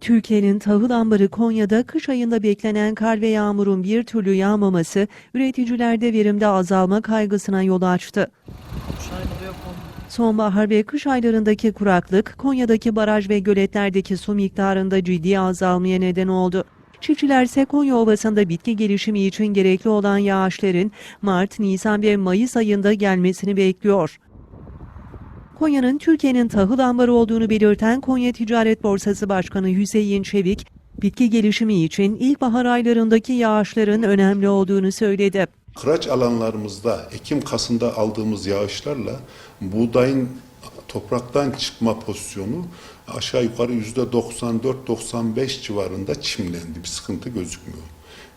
Türkiye'nin tahıl ambarı Konya'da kış ayında beklenen kar ve yağmurun bir türlü yağmaması üreticilerde verimde azalma kaygısına yol açtı. Sonbahar ve kış aylarındaki kuraklık Konya'daki baraj ve göletlerdeki su miktarında ciddi azalmaya neden oldu. Çiftçiler ise Konya Ovası'nda bitki gelişimi için gerekli olan yağışların Mart, Nisan ve Mayıs ayında gelmesini bekliyor. Konya'nın Türkiye'nin tahıl ambarı olduğunu belirten Konya Ticaret Borsası Başkanı Hüseyin Çevik, bitki gelişimi için ilkbahar aylarındaki yağışların önemli olduğunu söyledi. Kıraç alanlarımızda Ekim-Kasım'da aldığımız yağışlarla buğdayın topraktan çıkma pozisyonu aşağı yukarı yüzde 94-95 civarında çimlendi. Bir sıkıntı gözükmüyor.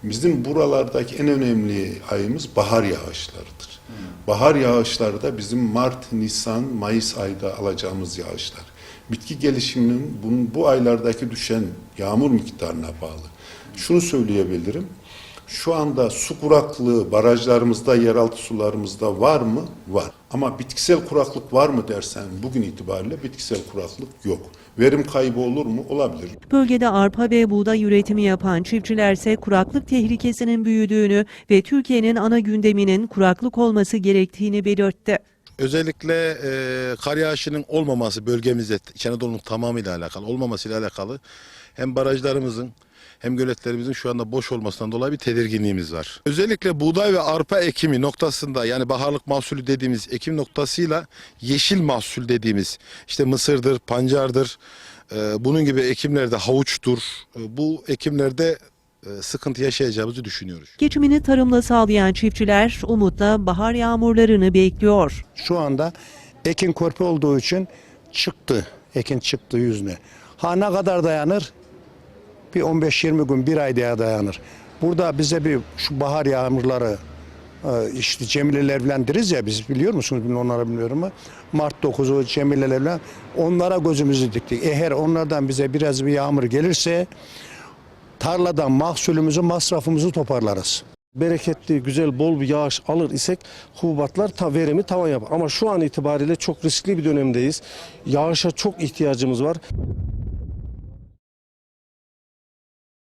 Bizim buralardaki en önemli ayımız bahar yağışlarıdır. Bahar yağışları da bizim Mart, Nisan, Mayıs ayda alacağımız yağışlar. Bitki gelişiminin bunun, bu aylardaki düşen yağmur miktarına bağlı. Şunu söyleyebilirim. Şu anda su kuraklığı barajlarımızda, yeraltı sularımızda var mı? Var. Ama bitkisel kuraklık var mı dersen bugün itibariyle bitkisel kuraklık yok. Verim kaybı olur mu? Olabilir. Bölgede arpa ve buğday üretimi yapan çiftçiler ise kuraklık tehlikesinin büyüdüğünü ve Türkiye'nin ana gündeminin kuraklık olması gerektiğini belirtti. Özellikle e, kar yağışının olmaması bölgemizde İç Anadolu'nun tamamıyla alakalı, olmamasıyla alakalı hem barajlarımızın hem göletlerimizin şu anda boş olmasından dolayı bir tedirginliğimiz var. Özellikle buğday ve arpa ekimi noktasında yani baharlık mahsulü dediğimiz ekim noktasıyla yeşil mahsul dediğimiz işte mısırdır, pancardır, e, bunun gibi ekimlerde havuçtur. E, bu ekimlerde sıkıntı yaşayacağımızı düşünüyoruz. Geçimini tarımla sağlayan çiftçiler umutla bahar yağmurlarını bekliyor. Şu anda ekin korpe olduğu için çıktı. Ekin çıktı yüzüne. Ha ne kadar dayanır? Bir 15-20 gün, bir ay daha dayanır. Burada bize bir şu bahar yağmurları e, işte Cemileler falan deriz ya biz biliyor musunuz bilmiyorum onları bilmiyorum ama Mart 9'u Cemileler falan onlara gözümüzü diktik. Eğer onlardan bize biraz bir yağmur gelirse tarladan mahsulümüzü masrafımızı toparlarız. bereketli, güzel, bol bir yağış alır isek hububatlar ta verimi tavan yapar. Ama şu an itibariyle çok riskli bir dönemdeyiz. Yağışa çok ihtiyacımız var.